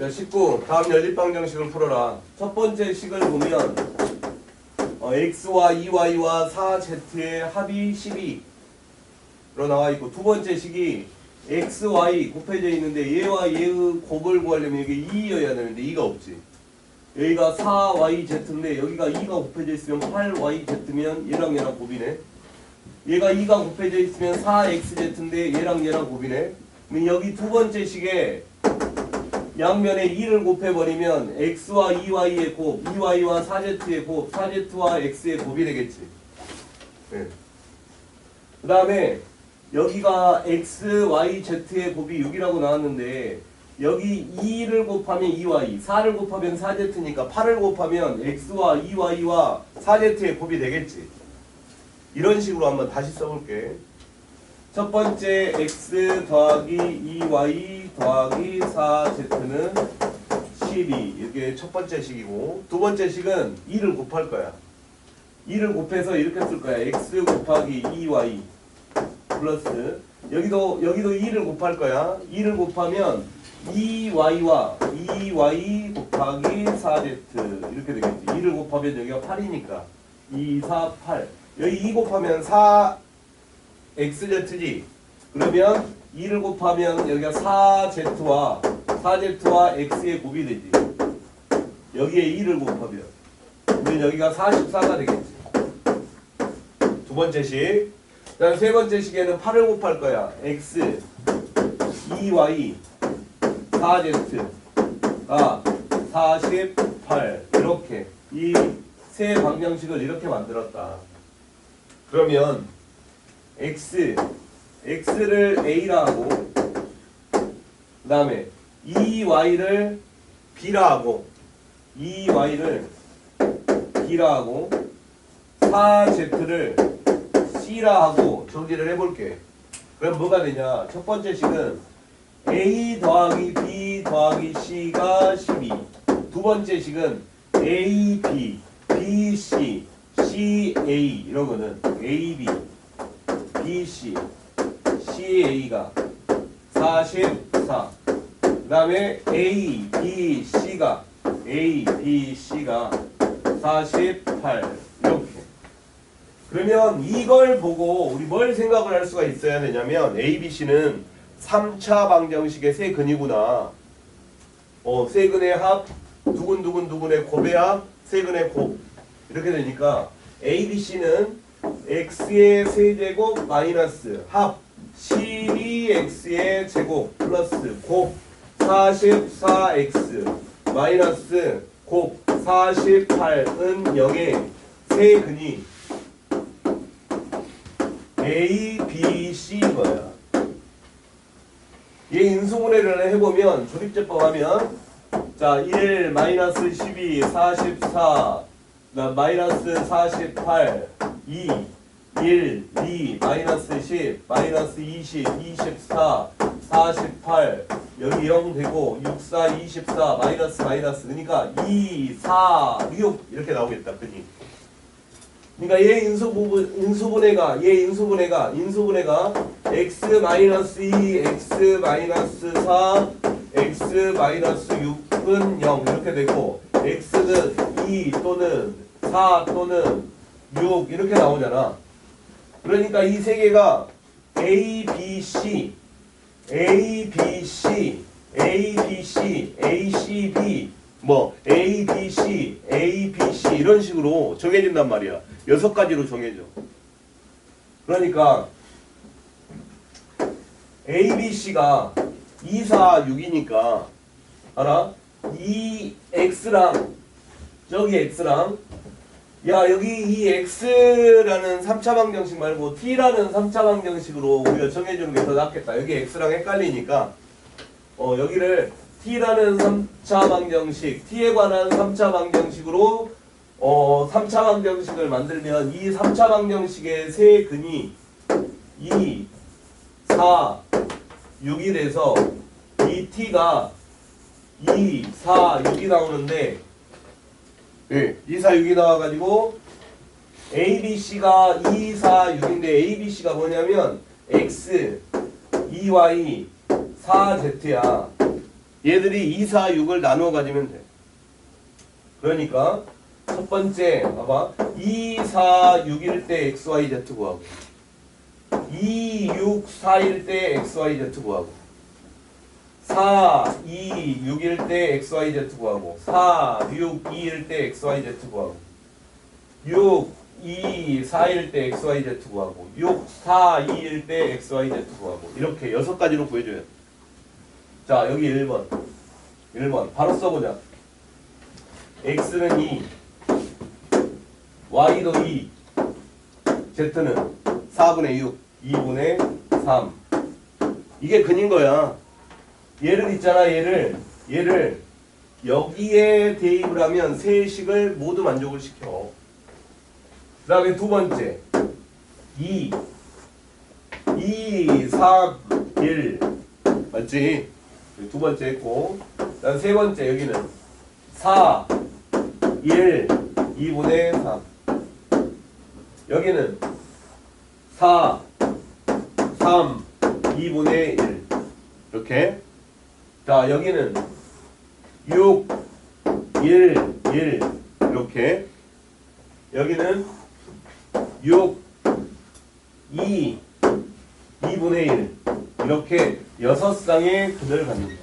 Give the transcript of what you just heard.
자, 19. 다음 연립방정식을 풀어라. 첫 번째 식을 보면 어, x와 2y와 4z의 합이 12로 나와 있고 두 번째 식이 x, y 곱해져 있는데 얘와 얘의 곱을 구하려면 이게 2여야 되는데 2가 없지. 여기가 4yz인데 여기가 2가 곱해져 있으면 8yz면 얘랑 얘랑 곱이네. 얘가 2가 곱해져 있으면 4xz인데 얘랑 얘랑 곱이네. 그럼 여기 두 번째 식에 양면에 2를 곱해버리면 x와 2y의 곱, 2y와 4z의 곱, 4z와 x의 곱이 되겠지. 네. 그 다음에 여기가 x, y, z의 곱이 6이라고 나왔는데 여기 2를 곱하면 2y, 4를 곱하면 4z니까 8을 곱하면 x와 2y와 4z의 곱이 되겠지. 이런 식으로 한번 다시 써볼게. 첫 번째 x 더하기 2y 더하기 4z는 12 이게 첫 번째 식이고 두 번째 식은 2를 곱할 거야. 2를 곱해서 이렇게 쓸 거야. X 곱하기 2y 플러스. 여기도 여기도 2를 곱할 거야. 2를 곱하면 2y와 2y 곱하기 4z 이렇게 되겠지. 2를 곱하면 여기가 8이니까. 2, 4, 8 여기 2 곱하면 4 xz지. 그러면 2를 곱하면 여기가 4z와 4z와 x의 곱이 되지. 여기에 2를 곱하면. 그러면 여기가 44가 되겠지. 두 번째 식. 그다음 세 번째 식에는 8을 곱할 거야. x 2y 4z가 48 이렇게. 이 세 방정식을 이렇게 만들었다. 그러면 x x를 a라 하고 그 다음에 2y를 b라 하고 2y를 b라 하고 4z를 c라 하고 정리를 해볼게. 그럼 뭐가 되냐? 첫 번째 식은 a 더하기 b 더하기 c가 12 두 번째 식은 a, b, b, c, c, a 이러거든. A, b BC, CA가 44. 그 다음에 A, B, C가 A, B, C가 48. 이렇게. 그러면 이걸 보고 우리 뭘 생각을 할 수가 있어야 되냐면 A, B, C는 3차 방정식의 세 근이구나. 어, 세 근의 합, 두근두근 두근의 곱의 합, 세 근의 곱. 이렇게 되니까 A, B, C는 x의 세제곱 마이너스 합 12x의 제곱 플러스 곱 44x 마이너스 곱 48은 0의 세 근이 A, B, C인 거야. 얘 인수분해를 해보면 조립제법 하면 자, 1 마이너스 12 44 그다음 마이너스 48 2 1 2 마이너스 10 마이너스 20 24 48 여기 0 되고 6 4 24 마이너스 마이너스. 그러니까 2 4 6 이렇게 나오겠다 그니 그러니까 얘 인수분 인수분해가 얘 인수분해가 인수분해가 x 마이너스 2 x 마이너스 4 x 마이너스 6은 0 이렇게 되고 x는 2 또는 4 또는 6 이렇게 나오잖아. 그러니까 이 세 개가 A, B, C, A, B, C, A, B, C, A, C, B, 뭐 A, B, C, A, B, C 이런 식으로 정해진단 말이야. 여섯 가지로 정해져. 그러니까 A, B, C가 2, 4, 6이니까 알아? 이 X랑 저기 X랑 야 여기 이 X라는 3차 방정식 말고 T라는 3차 방정식으로 우리가 정해주는 게 더 낫겠다. 여기 X랑 헷갈리니까 어 여기를 T라는 3차 방정식 T에 관한 3차 방정식으로 어 3차 방정식을 만들면 이 3차 방정식의 세 근이 2, 4, 6이 돼서 이 T가 2, 4, 6이 나오는데 예, 2, 4, 6이 나와가지고 A, B, C가 2, 4, 6인데 A, B, C가 뭐냐면 X, 2Y, 4Z야. 얘들이 2, 4, 6을 나누어 가지면 돼. 그러니까 첫 번째 봐봐 2, 4, 6일 때 x, y, z 구하고 2, 6, 4일 때 x, y, z 구하고 4, 2, 6일 때 x, y, z 구하고 4, 6, 2일 때 x, y, z 구하고 6, 2, 4일 때 x, y, z 구하고 6, 4, 2일 때 x, y, z 구하고 이렇게 여섯 가지로 구해줘요. 자 여기 1번 1번 바로 써보자. x는 2, y도 2, z는 4분의 6, 2분의 3. 이게 근인 거야. 얘를 있잖아, 얘를. 얘를 여기에 대입을 하면 세 식을 모두 만족을 시켜. 그 다음에 두 번째. 2, 2, 4, 1. 맞지? 두 번째 했고. 그 다음 세 번째, 여기는 4, 1, 2분의 3. 여기는 4, 3, 2분의 1. 이렇게. 자, 여기는 6, 1, 1. 이렇게. 여기는 6, 2, 2분의 1. 이렇게 여섯 쌍의 근을 갖는다.